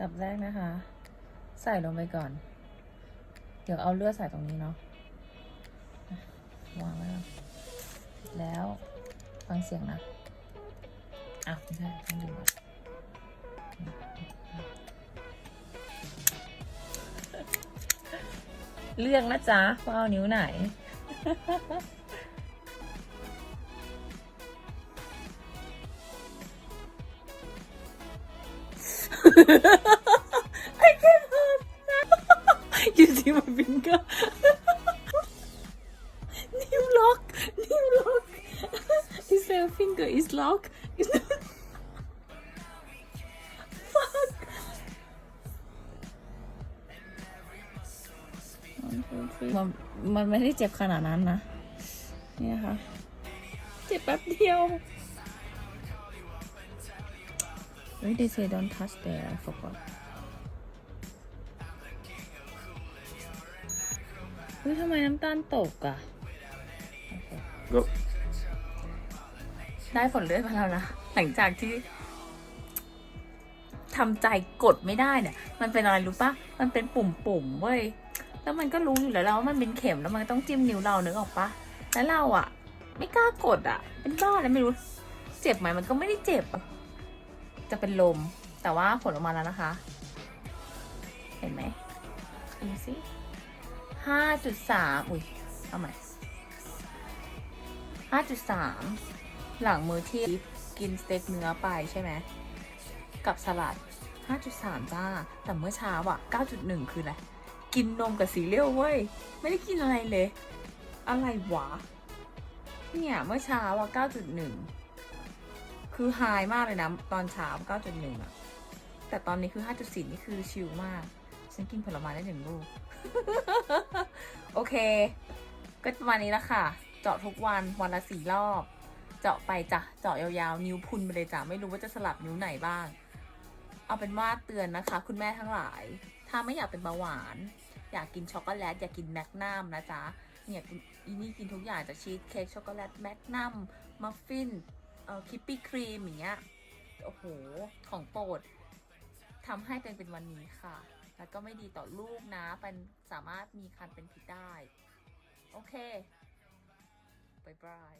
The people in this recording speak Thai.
ดับแรกนะคะ ใส่ลงไปก่อน เดี๋ยวเอาเลือดใส่ตรงนี้เนาะวางไว้แล้วฟังเสียงนะอ้าวไม่ใช่ต้องดึงก่อนเลือกนะจ๊ะว่าเอานิ้วไหน I cannot. you see my finger? new lock. New lock. Is their finger is lock? Is Fuck. One, two, three. มันมันไม่ได้เจ็บขนาดนั้นนะ เนี่ยค่ะ เจ็บแป๊บเดียว Wait, they say don't touch there. I forgot. เฮ้ยทำไมน้ำตาลตกอะโอเค Go. ได้ผลเลือดมาแล้วนะ หลังจากที่ทำใจกดไม่ได้เนี่ย มันเป็นอะไรรู้ปะมันเป็นปุ่มๆเว้ย แล้วมันก็รู้อยู่แล้วว่ามันเป็นเข็มแล้วมันต้องจิ้มนิ้วเรานึกออกปะแล้วเราอะไม่กล้ากดอะเป็นบ้าแล้วไม่รู้ เจ็บไหมมันก็ไม่ได้เจ็บอะ จะเป็นลม แต่ว่าผลออกมาแล้วนะคะ เห็นไหมดูสิห้าจุดสามอุ้ยเอาใหม่ห้าจุดสามหลังมือที่กินสเต็กเนื้อไปใช่ไหม กับสลัด5.3จ้า แต่เมื่อเช้าอะ9.1คืออะไร กินนมกับซีเรียลเว้ย ไม่ได้กินอะไรเลย อะไรวะ เนี่ย เมื่อเช้าอะ9.1 คือไฮมากเลยนะ ตอนเช้า9.1อะแต่ตอนนี้คือ5.4นี่คือชิลมาก ฉันกินผลไม้ได้หนึ่งลูก โอเค ก็ประมาณนี้ละค่ะ เจาะทุกวันวันละสี่รอบ เจาะไปจ้ะ เจาะยาวๆ นิ้วพุนไปเลยจ้ะ ไม่รู้ว่าจะสลับนิ้วไหนบ้าง เอาเป็นว่าเตือนนะคะ คุณแม่ทั้งหลาย ถ้าไม่อยากเป็นเบาหวาน อยากกินช็อกโกแลตอยากกินแมกนัมนะจ๊ะเนี่ยอีนี่กินทุกอย่างจากชีสเค้กช็อกโกแลตแมกนัมมัฟฟิน เอ่อคิปปี้ครีมอย่างเงี้ยโอ้โห ของโปรดทำให้เป็นเป็นวันนี้ค่ะ แล้วก็ไม่ดีต่อลูกนะเป็นสามารถมีคันเป็นพิษได้ โอเคบายบาย